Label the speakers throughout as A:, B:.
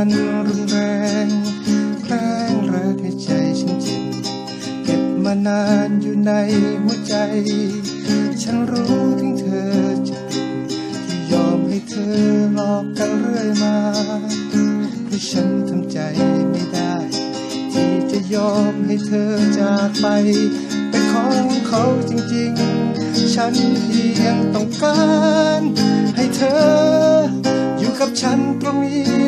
A: ันรุนแรงแกล้งระกให้ใจฉันเจ็บเก็บมานานอยู่ในหัวใจ ฉันรู้ถึงเธอจะที่ยอมให้เธอหลอกกันเรื่อยมาคือฉันทำใจไม่ได้ ที่จะยอมให้เธอจากไปเป็นของเขาจริงๆ ฉันเพียงต้องการ ให้เธออยู่กับฉันตรงนี้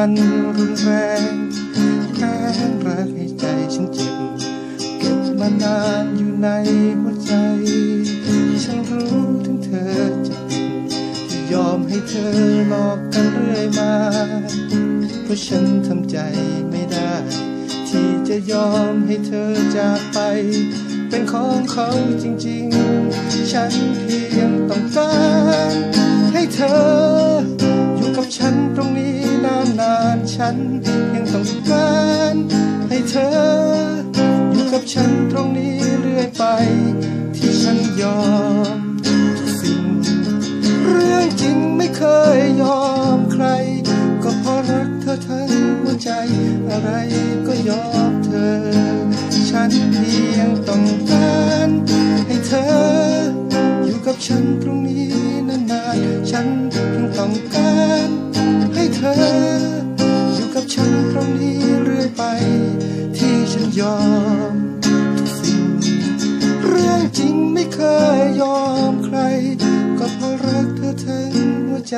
A: มันรุนแรงแกล้งรักให้ใจฉันเจ็บเก็บมานานอยู่ในหัวใจ ฉันรู้ถึงเธอจะผิดที่ยอมให้เธอหลอกกันเรื่อยมา เพราะฉันทำใจไม่ได้ ที่จะยอมให้เธอจากไป เป็นของเขาจริงๆ ฉันเพียงต้องการให้เธออยู่กับฉัน ฉันเพียงต้องการให้เธอ อยู่กับฉันตรงนี้เรื่อยไป ที่ฉันยอมทุกสิ่ง เรื่องจริงไม่เคยยอมใคร ก็เพราะรักเธอทั้งหัวใจ อะไรก็ยอมเธอ ฉันเพียงต้องการให้เธอ อยู่กับฉันตรงนี้นานๆ ฉันเพียงต้องการ ยอมทุกสิ่ง เรื่องจริงไม่เคยยอมใคร ก็เพราะรักเธอทั้งหัวใจ